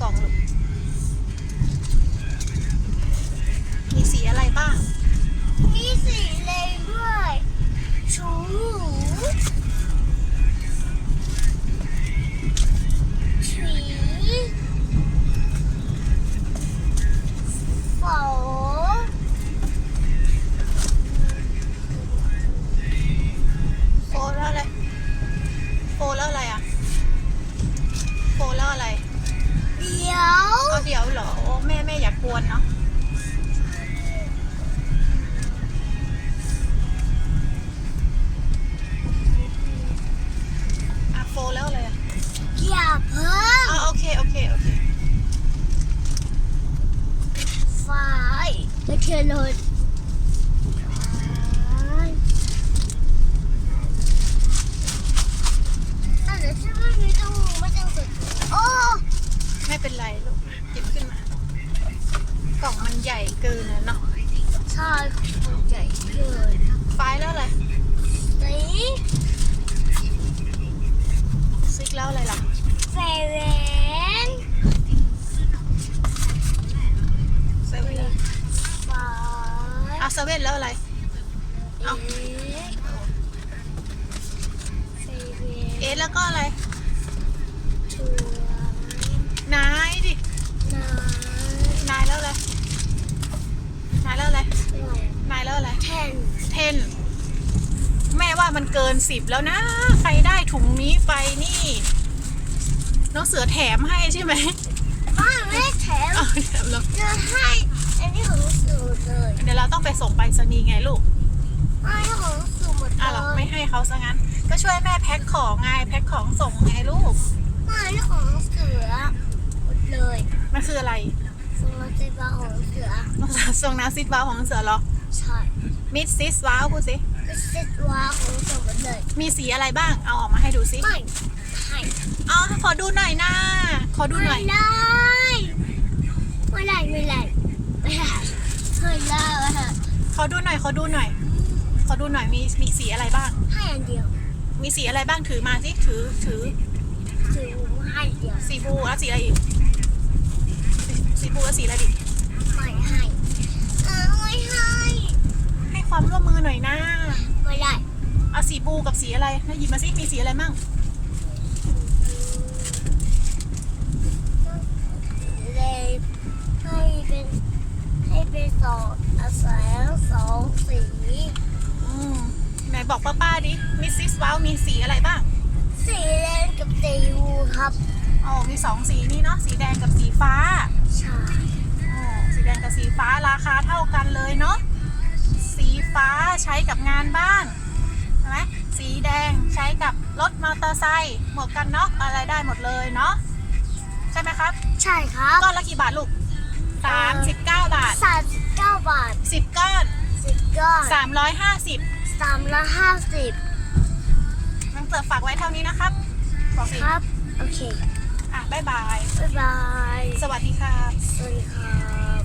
กล่องลูกมีสีอะไรบ้าง เอาเดี๋ยวเหรอโอ้แม่แม่อย่ากวนเนาะอะโฟแล้วอะไรอะอย่าเพิ่งอ๋อโอเค โอเค โอเค ไฟแล้วเธอเลยแต่เดี๋ยวฉันไม่มีตู้ไม่ต้องสุดโอ้ ไม่ เป็นไรลูกหยิบขึ้นมา กล่องมันใหญ่เกินอะเนาะใช่ของใหญ่เกินไฟแล้วอะไรนี่ซิกแล้วอะไรล่ะเซเว่นเซเว่นไฟอะเซเว่นแล้วอะไรเอาเซเว่นเอสแล้วก็อะไรทัวร์ นายดิ นานายแล้วอะไร นายแล้วอะไร อะไร นายแล้วอะไร เทน เท น แม่ว่ามันเกินสิบแล้วนะ ใครได้ถุงนี้ไปนี่ น้องเสือแถมให้ใช่ไหมบ้านไม่แถมเอาแถมแล้วจะให้อันนี้ของสูเลยเดี๋ยวเราต้องไปส่งไปรษณีย์ไงลูกอันนี้ของสูหมดเลอะเหรอยไม่ให้เขาซะงั้น ก็ช่วยแม่แพ็คของไงแพ็คของส่งไงลูก ไม่อันนี้ของเสือหมดเลยมันคืออะไรสูรถไฟฟ้าของเสือ ส่งน้ำซิดว้าวของเสือเหรอ ใช่ มิดซิสว้าวพูดสิเป็นเซตว้าของเสือหมดเลยมีสีอะไรบ้าง เอาออกมาให้ดูสิไม่ให้อ๋อขอดูหน่อยนะขอดูหน่อยไม่ได้ไม่ได้ไม่ได้ไม่ได้ไม่ได้ไม่ได้ขอดูหน่อย ขอดูหน่อย ขอดูหน่อย มี มีสีอะไรบ้าง ให้อันเดียวมีสีอะไรบ้าง ถือมาสิ ถือ ถือ ถือให้เดียวสีบูแล้วสีอะไรอีก สีบูแล้วสีอะไรดิไน่อยนะไม่ได้เอาสีบูกับสีอะไรนะหยิบมาสิมีสีอะไรมั่งเลยให้เป็นให้เป็นสองแสงสองสีอืมไหนบอกป้าป้าๆดิมิสซิสว้าวมีสีอะไรบ้าง สีแดงกับสีวูครับอ๋อมีสองสีนี่เนาะสีแดงกับสีฟ้าใช่อ๋อสีแดงกับสีฟ้าราคาเท่ากันเลยเนาะสี ฟ้าใช้กับงานบ้านใช่ไหมสีแดงใช้กับรถมอเตอร์ไซค์หมวกกันน็อกอะไรได้หมดเลยเนาะใช่ไหมครับใช่ครับก้อนละกี่บาทลูกสามสิบเก้าบาท สามสิบเก้าบาทสิบก้อน สิบก้อนสามร้อยห้าสิบสามร้อยห้าสิบนังเสือฝากไว้เท่านี้นะครับบอกสิครับ โอเค อะบ๊ายบาย บ๊ายบาย สวัสดีครับ สวัสดีครับ